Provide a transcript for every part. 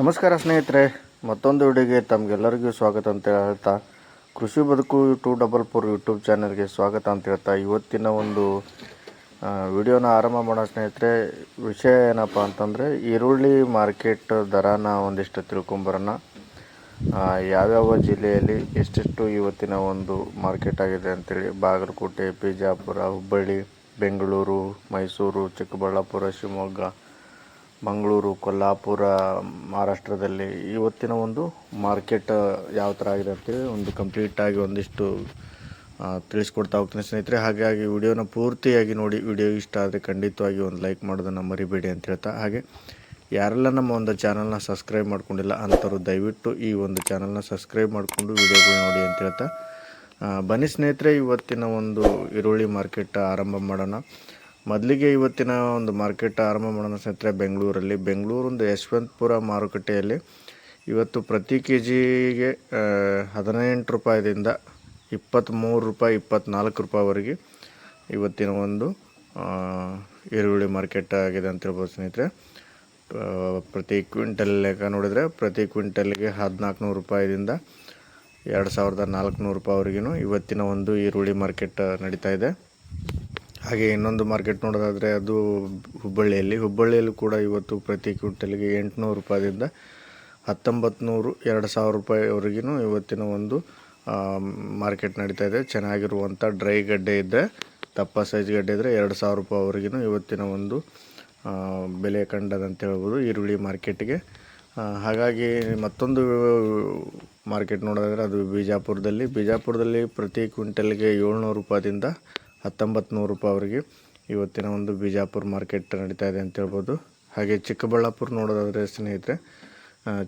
ನಮಸ್ಕಾರ ಸ್ನೇಹಿತರೆ, ಮತ್ತೊಂದು ವಿಡಿಯೋಗೆ ತಮಗೆಲ್ಲರಿಗೂ ಸ್ವಾಗತ ಅಂತ ಹೇಳ್ತಾ, ಕೃಷಿ ಬದುಕು ಟೂ ಡಬಲ್ ಫೋರ್ ಯೂಟ್ಯೂಬ್ ಚಾನಲ್ಗೆ ಸ್ವಾಗತ ಅಂತ ಹೇಳ್ತಾ, ಇವತ್ತಿನ ಒಂದು ವಿಡಿಯೋನ ಆರಂಭ ಮಾಡೋ ಸ್ನೇಹಿತರೆ. ವಿಷಯ ಏನಪ್ಪ ಅಂತಂದರೆ, ಈರುಳ್ಳಿ ಮಾರ್ಕೆಟ್ ದರನ ಒಂದಿಷ್ಟು ತಿಳ್ಕೊಂಬರೋಣ. ಯಾವ್ಯಾವ ಜಿಲ್ಲೆಯಲ್ಲಿ ಎಷ್ಟೆಷ್ಟು ಇವತ್ತಿನ ಒಂದು ಮಾರ್ಕೆಟ್ ಆಗಿದೆ ಅಂತೇಳಿ, ಬಾಗಲಕೋಟೆ, ಬಿಜಾಪುರ, ಹುಬ್ಬಳ್ಳಿ, ಬೆಂಗಳೂರು, ಮೈಸೂರು, ಚಿಕ್ಕಬಳ್ಳಾಪುರ, ಶಿವಮೊಗ್ಗ ಮಂಗಳೂರು, ಕೊಲ್ಲಾಪುರ, ಮಹಾರಾಷ್ಟ್ರದಲ್ಲಿ ಇವತ್ತಿನ ಒಂದು ಮಾರ್ಕೆಟ್ ಯಾವ ಥರ ಆಗಿದೆ ಅಂತೇಳಿ ಒಂದು ಕಂಪ್ಲೀಟಾಗಿ ಒಂದಿಷ್ಟು ತಿಳಿಸ್ಕೊಡ್ತಾ ಹೋಗ್ತೀನಿ ಸ್ನೇಹಿತರೆ. ಹಾಗಾಗಿ ವಿಡಿಯೋನ ಪೂರ್ತಿಯಾಗಿ ನೋಡಿ. ವಿಡಿಯೋ ಇಷ್ಟ ಆದರೆ ಖಂಡಿತವಾಗಿ ಒಂದು ಲೈಕ್ ಮಾಡೋದನ್ನು ಮರಿಬೇಡಿ ಅಂತ ಹೇಳ್ತಾ. ಹಾಗೆ ಯಾರೆಲ್ಲ ನಮ್ಮ ಒಂದು ಚಾನಲ್ನ ಸಬ್ಸ್ಕ್ರೈಬ್ ಮಾಡ್ಕೊಂಡಿಲ್ಲ ಅಂಥವ್ರು ದಯವಿಟ್ಟು ಈ ಒಂದು ಚಾನಲ್ನ ಸಬ್ಸ್ಕ್ರೈಬ್ ಮಾಡಿಕೊಂಡು ವಿಡಿಯೋಗಳು ನೋಡಿ ಅಂತ ಹೇಳ್ತಾ. ಬನ್ನಿ ಸ್ನೇಹಿತರೆ, ಇವತ್ತಿನ ಒಂದು ಈರುಳ್ಳಿ ಮಾರ್ಕೆಟ್ ಆರಂಭ ಮಾಡೋಣ. ಮೊದಲಿಗೆ ಇವತ್ತಿನ ಒಂದು ಮಾರ್ಕೆಟ್ ಆರಂಭ ಮಾಡೋಣ ಸ್ನೇಹಿತರೆ, ಬೆಂಗಳೂರಲ್ಲಿ. ಬೆಂಗಳೂರೊಂದು ಯಶವಂತಪುರ ಮಾರುಕಟ್ಟೆಯಲ್ಲಿ ಇವತ್ತು ಪ್ರತಿ ಕೆ ಜಿಗೆ ಹದಿನೆಂಟು ರೂಪಾಯಿದಿಂದ ಇಪ್ಪತ್ತ್ಮೂರು ರೂಪಾಯಿ ಇಪ್ಪತ್ತ್ನಾಲ್ಕು ರೂಪಾಯಿವರೆಗೆ ಇವತ್ತಿನ ಒಂದು ಈರುಳ್ಳಿ ಮಾರ್ಕೆಟ್ ಆಗಿದೆ ಅಂತ ಹೇಳ್ಬೋದು ಸ್ನೇಹಿತರೆ. ಪ್ರತಿ ಕ್ವಿಂಟಲ್ ಲೆಕ್ಕ ನೋಡಿದರೆ ಪ್ರತಿ ಕ್ವಿಂಟಲ್ಗೆ ಹದಿನಾಲ್ಕು ನೂರು ರೂಪಾಯಿದಿಂದ ಎರಡು ಸಾವಿರದ ನಾಲ್ಕುನೂರು ರೂಪಾಯಿವರೆಗೂ ಇವತ್ತಿನ ಒಂದು ಈರುಳ್ಳಿ ಮಾರ್ಕೆಟ್ ನಡೀತಾ ಇದೆ. ಹಾಗೆ ಇನ್ನೊಂದು ಮಾರ್ಕೆಟ್ ನೋಡೋದಾದರೆ ಅದು ಹುಬ್ಬಳ್ಳಿಯಲ್ಲಿ. ಹುಬ್ಬಳ್ಳಿಯಲ್ಲೂ ಕೂಡ ಇವತ್ತು ಪ್ರತಿ ಕ್ವಿಂಟಲ್ಗೆ ಎಂಟುನೂರು ರೂಪಾಯಿದಿಂದ ಹತ್ತೊಂಬತ್ತು ನೂರು ಎರಡು ಸಾವಿರ ರೂಪಾಯಿವರೆಗೂ ಇವತ್ತಿನ ಒಂದು ಮಾರ್ಕೆಟ್ ನಡೀತಾ ಇದೆ. ಚೆನ್ನಾಗಿರುವಂಥ ಡ್ರೈ ಗಡ್ಡೆ ಇದ್ದರೆ ದಪ್ಪ ಸೈಜ್ ಗಡ್ಡೆ ಇದ್ದರೆ ಎರಡು ಸಾವಿರ ರೂಪಾಯಿವರೆಗೂ ಇವತ್ತಿನ ಒಂದು ಬೆಲೆ ಕಂಡದಂತ ಹೇಳ್ಬೋದು ಈರುಳ್ಳಿ ಮಾರ್ಕೆಟ್ಗೆ. ಹಾಗಾಗಿ ಮತ್ತೊಂದು ಮಾರ್ಕೆಟ್ ನೋಡೋದಾದರೆ ಅದು ಬಿಜಾಪುರದಲ್ಲಿ. ಬಿಜಾಪುರದಲ್ಲಿ ಪ್ರತಿ ಕ್ವಿಂಟಲ್ಗೆ ಏಳ್ನೂರು ರೂಪಾಯಿದಿಂದ ಹತ್ತೊಂಬತ್ತು ನೂರು ರೂಪಾಯಿ ಅವರಿಗೆ ಇವತ್ತಿನ ಒಂದು ಬಿಜಾಪುರ ಮಾರ್ಕೆಟ್ ನಡೀತಾ ಇದೆ ಅಂತ ಹೇಳ್ಬೋದು. ಹಾಗೆ ಚಿಕ್ಕಬಳ್ಳಾಪುರ ನೋಡೋದಾದರೆ ಸ್ನೇಹಿತರೆ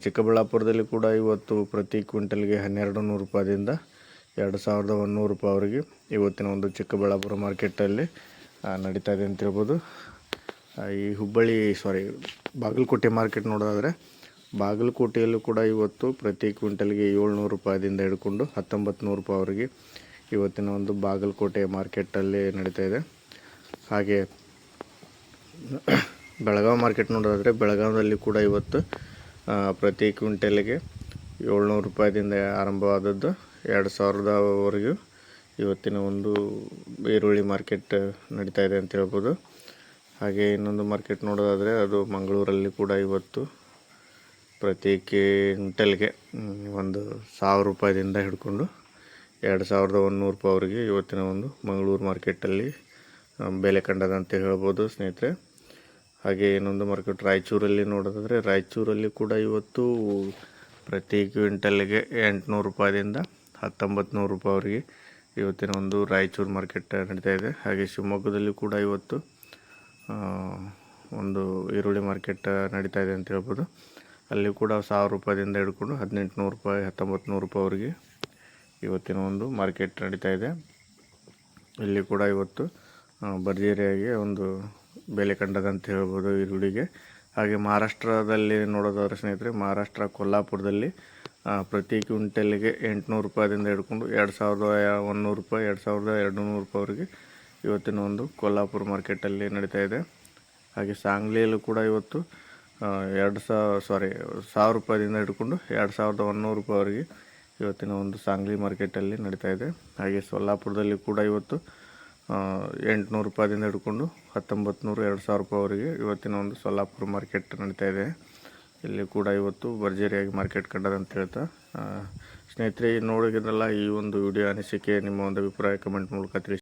ಚಿಕ್ಕಬಳ್ಳಾಪುರದಲ್ಲಿ ಕೂಡ ಇವತ್ತು ಪ್ರತಿ ಕ್ವಿಂಟಲ್ಗೆ ಹನ್ನೆರಡು ನೂರು ರೂಪಾಯಿದಿಂದ ಎರಡು ಸಾವಿರದ ಒಂದುನೂರು ರೂಪಾಯಿವರೆಗೆ ಇವತ್ತಿನ ಒಂದು ಚಿಕ್ಕಬಳ್ಳಾಪುರ ಮಾರ್ಕೆಟಲ್ಲಿ ನಡೀತಾ ಇದೆ ಅಂತ ಹೇಳ್ಬೋದು. ಈ ಹುಬ್ಬಳ್ಳಿ ಸಾರಿ ಬಾಗಲಕೋಟೆ ಮಾರ್ಕೆಟ್ ನೋಡೋದಾದರೆ ಬಾಗಲಕೋಟೆಯಲ್ಲೂ ಕೂಡ ಇವತ್ತು ಪ್ರತಿ ಕ್ವಿಂಟಲ್ಗೆ ಏಳ್ನೂರು ರೂಪಾಯಿದಿಂದ ಹಿಡ್ಕೊಂಡು ಹತ್ತೊಂಬತ್ತು ನೂರು ರೂಪಾಯಿವರೆಗೆ ಇವತ್ತಿನ ಒಂದು ಬಾಗಲಕೋಟೆ ಮಾರ್ಕೆಟಲ್ಲಿ ನಡೀತಾ ಇದೆ. ಹಾಗೆ ಬೆಳಗಾವಿ ಮಾರ್ಕೆಟ್ ನೋಡೋದಾದರೆ ಬೆಳಗಾವಿಯಲ್ಲಿ ಕೂಡ ಇವತ್ತು ಪ್ರತಿ ಕ್ವಿಂಟಲ್ಗೆ ಏಳ್ನೂರು ರೂಪಾಯಿದಿಂದ ಆರಂಭವಾದದ್ದು. ಎರಡು ಸಾವಿರದವರೆಗೂ ಇವತ್ತಿನ ಒಂದು ಈರುಳ್ಳಿ ಮಾರ್ಕೆಟ್ ನಡೀತಾ ಇದೆ ಅಂತ ಹೇಳ್ಬೋದು. ಹಾಗೆ ಇನ್ನೊಂದು ಮಾರ್ಕೆಟ್ ನೋಡೋದಾದರೆ ಅದು ಮಂಗಳೂರಲ್ಲಿ ಕೂಡ ಇವತ್ತು ಪ್ರತಿ ಕ್ವಿಂಟಲ್ಗೆ ಒಂದು ಸಾವಿರ ರೂಪಾಯಿದಿಂದ ಹಿಡ್ಕೊಂಡು ಎರಡು ಸಾವಿರದ ಒಂದುನೂರು ರೂಪಾಯಿವರೆಗೆ ಇವತ್ತಿನ ಒಂದು ಮಂಗಳೂರು ಮಾರ್ಕೆಟಲ್ಲಿ ಬೆಲೆ ಕಂಡದಂತ ಹೇಳ್ಬೋದು ಸ್ನೇಹಿತರೆ. ಹಾಗೆ ಇನ್ನೊಂದು ಮಾರ್ಕೆಟ್ ರಾಯಚೂರಲ್ಲಿ ನೋಡೋದಾದರೆ, ರಾಯಚೂರಲ್ಲಿ ಕೂಡ ಇವತ್ತು ಪ್ರತಿ ಕ್ವಿಂಟಲ್ಗೆ ಎಂಟುನೂರು ರೂಪಾಯಿಂದ ಹತ್ತೊಂಬತ್ತು ರೂಪಾಯಿ ರೂಪಾಯಿವರೆಗೆ ಇವತ್ತಿನ ಒಂದು ರಾಯಚೂರು ಮಾರ್ಕೆಟ್ ನಡೀತಾ ಇದೆ. ಹಾಗೆ ಶಿವಮೊಗ್ಗದಲ್ಲಿ ಕೂಡ ಇವತ್ತು ಒಂದು ಈರುಳ್ಳಿ ಮಾರ್ಕೆಟ್ ನಡೀತಾ ಇದೆ ಅಂತ ಹೇಳ್ಬೋದು. ಅಲ್ಲಿ ಕೂಡ ಸಾವಿರ ರೂಪಾಯಿದಿಂದ ಹಿಡ್ಕೊಂಡು ಹದಿನೆಂಟು ನೂರು ರೂಪಾಯಿ ಹತ್ತೊಂಬತ್ತು ನೂರು ರೂಪಾಯಿವರೆಗೆ ಇವತ್ತಿನ ಒಂದು ಮಾರ್ಕೆಟ್ ನಡೀತಾ ಇದೆ. ಇಲ್ಲಿ ಕೂಡ ಇವತ್ತು ಭರ್ಜರಿಯಾಗಿ ಒಂದು ಬೆಲೆ ಕಂಡದಂತ ಹೇಳ್ಬೋದು ಈರುಳ್ಳಿಗೆ. ಹಾಗೆ ಮಹಾರಾಷ್ಟ್ರದಲ್ಲಿ ನೋಡೋದಾದ್ರೆ ಸ್ನೇಹಿತರೆ, ಮಹಾರಾಷ್ಟ್ರ ಕೊಲ್ಲಾಪುರದಲ್ಲಿ ಪ್ರತಿ ಕ್ವಿಂಟಲ್ಗೆ ಎಂಟುನೂರು ರೂಪಾಯಿದಿಂದ ಹಿಡ್ಕೊಂಡು ಎರಡು ಸಾವಿರದ ಒಂದುನೂರು ರೂಪಾಯಿ, ಎರಡು ಸಾವಿರದ ಎರಡು ನೂರು ರೂಪಾಯಿವರೆಗೆ ಇವತ್ತಿನ ಒಂದು ಕೊಲ್ಲಾಪುರ ಮಾರ್ಕೆಟಲ್ಲಿ ನಡೀತಾ ಇದೆ. ಹಾಗೆ ಸಾಂಗ್ಲಿಯಲ್ಲೂ ಕೂಡ ಇವತ್ತು ಎರಡು ಸಾವಿರ ಸಾರಿ ಸಾವಿರ ರೂಪಾಯಿದಿಂದ ಹಿಡ್ಕೊಂಡು ಎರಡು ಸಾವಿರದ ಒಂದುನೂರು ರೂಪಾಯಿವರೆಗೆ ಇವತ್ತಿನ ಒಂದು ಸಾಂಗ್ಲಿ ಮಾರ್ಕೆಟಲ್ಲಿ ನಡೀತಾ ಇದೆ. ಹಾಗೆ ಸೊಲ್ಲಾಪುರದಲ್ಲಿ ಕೂಡ ಇವತ್ತು ಎಂಟುನೂರು ರೂಪಾಯಿದಿಂದ ಹಿಡ್ಕೊಂಡು ಹತ್ತೊಂಬತ್ತು ನೂರು ಎರಡು ಸಾವಿರ ರೂಪಾಯಿವರೆಗೆ ಇವತ್ತಿನ ಒಂದು ಸೊಲ್ಲಾಪುರ ಮಾರ್ಕೆಟ್ ನಡೀತಾ ಇದೆ. ಇಲ್ಲಿ ಕೂಡ ಇವತ್ತು ಭರ್ಜರಿಯಾಗಿ ಮಾರ್ಕೆಟ್ ಕಂಡದಂತ ಹೇಳ್ತಾ ಸ್ನೇಹಿತರೆ ನೋಡಿದ್ರಲ್ಲ ಈ ಒಂದು ವಿಡಿಯೋ ಅನಿಸಿಕೆ, ನಿಮ್ಮ ಒಂದು ಅಭಿಪ್ರಾಯ ಕಮೆಂಟ್ ಮೂಲಕ ತಿಳಿಸಿ.